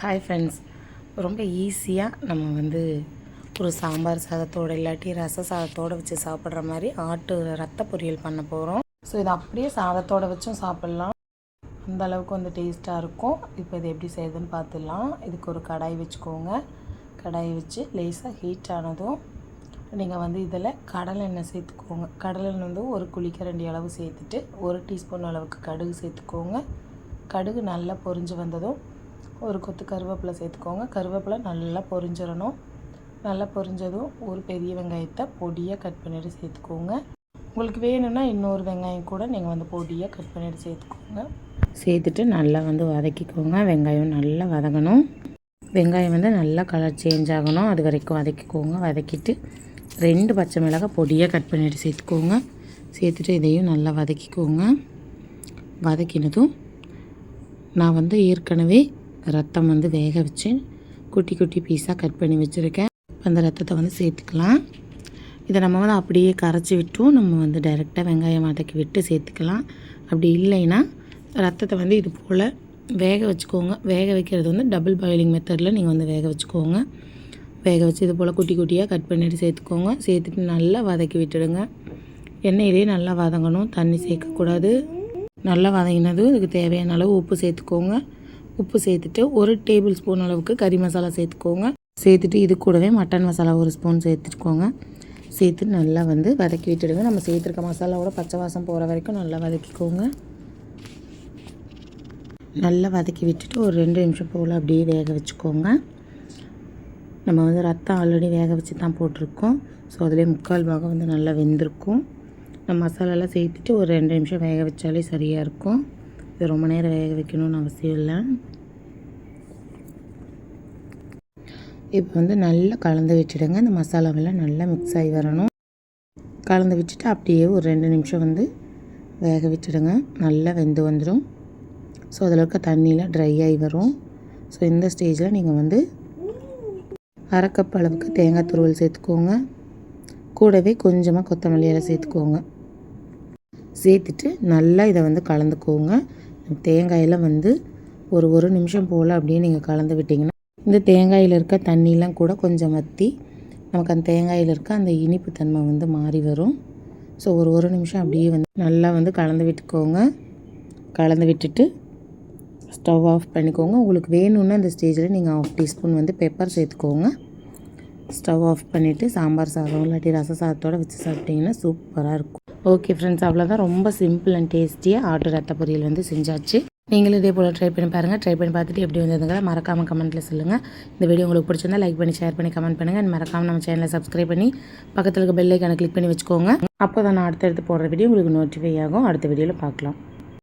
Hi friends ரொம்ப ஈஸியாக நம்ம வந்து ஒரு சாம்பார் சாதத்தோடு இல்லாட்டி ரச சாதத்தோடு வச்சு சாப்பிட்ற மாதிரி ஆட்டு ரத்த பொரியல் பண்ண போகிறோம் ஸோ இதை அப்படியே சாதத்தோடு வச்சும் சாப்பிட்லாம். அந்த அளவுக்கு வந்து டேஸ்ட்டாக இருக்கும். இப்போ இது எப்படி செய்யுதுன்னு பார்த்துடலாம். இதுக்கு ஒரு கடாய் வச்சுக்கோங்க. கடாய் வச்சு லேசாக ஹீட் ஆனதும் நீங்கள் வந்து இதில் கடலை எண்ணெய் சேர்த்துக்கோங்க. கடலெண்ணெய் வந்து ஒரு குழிக்கரண்டி அளவு சேர்த்துட்டு ஒரு டீஸ்பூன் அளவுக்கு கடுகு சேர்த்துக்கோங்க. கடுகு நல்லா பொரிஞ்சு வந்ததும் ஒரு கொத்து கருவேப்பிலை சேர்த்துக்கோங்க. கருவேப்பிலை நல்லா பொரிஞ்சிடணும். நல்லா பொரிஞ்சதும் ஒரு பெரிய வெங்காயத்தை பொடியாக கட் பண்ணிட்டு சேர்த்துக்கோங்க. உங்களுக்கு வேணும்னா இன்னொரு வெங்காயம் கூட நீங்கள் வந்து பொடியாக கட் பண்ணிட்டு சேர்த்துக்கோங்க. சேர்த்துட்டு நல்லா வந்து வதக்கிக்கோங்க. வெங்காயம் நல்லா வதங்கணும். வெங்காயம் வந்து நல்லா கலர் சேஞ்ச் ஆகணும். அது வரைக்கும் வதக்கிக்கோங்க. வதக்கிட்டு ரெண்டு பச்சை மிளகாய் பொடியாக கட் பண்ணிட்டு சேர்த்துக்கோங்க. சேர்த்துட்டு இதையும் நல்லா வதக்கிக்கோங்க. வதக்கினதும் நான் வந்து ஏற்கனவே ரத்தம் வந்து வேக வச்சு குட்டி குட்டி பீஸாக கட் பண்ணி வச்சுருக்கேன். அந்த ரத்தத்தை வந்து சேர்த்துக்கலாம். இதை நம்ம வந்து அப்படியே கரைச்சி விட்டும் நம்ம வந்து டைரெக்டாக வெங்காயம் வதக்கி விட்டு சேர்த்துக்கலாம். அப்படி இல்லைன்னா ரத்தத்தை வந்து இது போல் வேக வச்சுக்கோங்க. வேக வைக்கிறது வந்து டபுள் பாயிலிங் மெத்தடில் நீங்கள் வந்து வேக வச்சுக்கோங்க. வேக வச்சு இது போல் குட்டி குட்டியாக கட் பண்ணிவிட்டு சேர்த்துக்கோங்க. சேர்த்துட்டு நல்லா வதக்கி விட்டுடுங்க. எண்ணெயிலே நல்லா வதங்கணும். தண்ணி சேர்க்கக்கூடாது. நல்லா வதங்கினதும் இதுக்கு தேவையான அளவு உப்பு சேர்த்துக்கோங்க. உப்பு சேர்த்துட்டு ஒரு டேபிள் ஸ்பூன் அளவுக்கு கறி மசாலா சேர்த்துக்கோங்க. சேர்த்துட்டு இது கூடவே மட்டன் மசாலா ஒரு ஸ்பூன் சேர்த்துக்கோங்க. சேர்த்து நல்லா வந்து வதக்கி விட்டுடுங்க. நம்ம சேர்த்துருக்க மசாலாவோட பச்சை வாசம் போகிற வரைக்கும் நல்லா வதக்கிக்கோங்க. நல்லா வதக்கி விட்டுட்டு ஒரு ரெண்டு நிமிஷம் போல் அப்படியே வேக வச்சுக்கோங்க. நம்ம வந்து ரத்தம் ஆல்ரெடி வேக வச்சு தான் போட்டிருக்கோம். ஸோ அதிலே முக்கால் பாகம் வந்து நல்லா வெந்திருக்கும். நம்ம மசாலாலாம் சேர்த்துட்டு ஒரு ரெண்டு நிமிஷம் வேக வச்சாலே சரியாக இருக்கும். இது ரொம்ப நேரம் வேக வைக்கணும்னு அவசியம் இல்லை. இப்போ வந்து நல்லா கலந்து வச்சுடுங்க. இந்த மசாலாவெல்லாம் நல்லா மிக்ஸ் ஆகி வரணும். கலந்து வச்சுட்டு அப்படியே ஒரு ரெண்டு நிமிஷம் வந்து வேக வச்சுடுங்க. நல்லா வெந்து வந்துடும். ஸோ அதில் இருக்க தண்ணியெலாம் ட்ரை ஆகி வரும். ஸோ இந்த ஸ்டேஜில் நீங்கள் வந்து அரை அளவுக்கு தேங்காய் துருவல் சேர்த்துக்கோங்க. கூடவே கொஞ்சமாக கொத்தமல்லி சேர்த்துக்கோங்க. சேர்த்துட்டு நல்லா இதை வந்து கலந்துக்கோங்க. தேங்காயில் வந்து ஒரு ஒரு நிமிஷம் போல் அப்படியே நீங்கள் கலந்து விட்டிங்கன்னா இந்த தேங்காயில் இருக்க தண்ணியெலாம் கூட கொஞ்சம் வற்றி நமக்கு அந்த தேங்காயில் இருக்க அந்த இனிப்பு தன்மை வந்து மாறி வரும். ஸோ ஒரு ஒரு நிமிஷம் அப்படியே வந்து நல்லா வந்து கலந்து விட்டுக்கோங்க. கலந்து விட்டுட்டு ஸ்டவ் ஆஃப் பண்ணிக்கோங்க. உங்களுக்கு வேணும்னா இந்த ஸ்டேஜில் நீங்கள் ஆஃப் டீஸ்பூன் வந்து பெப்பர் சேர்த்துக்கோங்க. ஸ்டவ் ஆஃப் பண்ணிவிட்டு சாம்பார் சாதம் இல்லாட்டி ரச சாதத்தோடு வச்சு சாப்பிட்டிங்கன்னா சூப்பராக இருக்கும். ஓகே ஃப்ரெண்ட்ஸ் அவ்வளோதான் ரொம்ப சிம்பிள் அண்ட் டேஸ்டியாக ஆட்டு ரத்த பொரியல் வந்து செஞ்சாச்சு. நீங்களும் இதே போல் ட்ரை பண்ணி பாருங்கள் ட்ரை பண்ணி பார்த்துட்டு எப்படி வந்ததுங்களா மறக்காமல் கமெண்ட்டில் சொல்லுங்கள் இந்த வீடியோ உங்களுக்கு பிடிச்சிருந்தா லைக் பண்ணி ஷேர் பண்ணி கமெண்ட் பண்ணுங்கள் அண்ட் மறக்காமல் நம்ம சேனலை சப்ஸ்கிரைப் பண்ணி பக்கத்தில் இருக்க பெல்லைக்கான கிளிக் பண்ணி வச்சுக்கோங்க. அப்போ தான் நான் அடுத்தடுத்து போடுற வீடியோ உங்களுக்கு நோட்டிஃபை ஆகும். அடுத்த வீடியோவில் பார்க்கலாம்.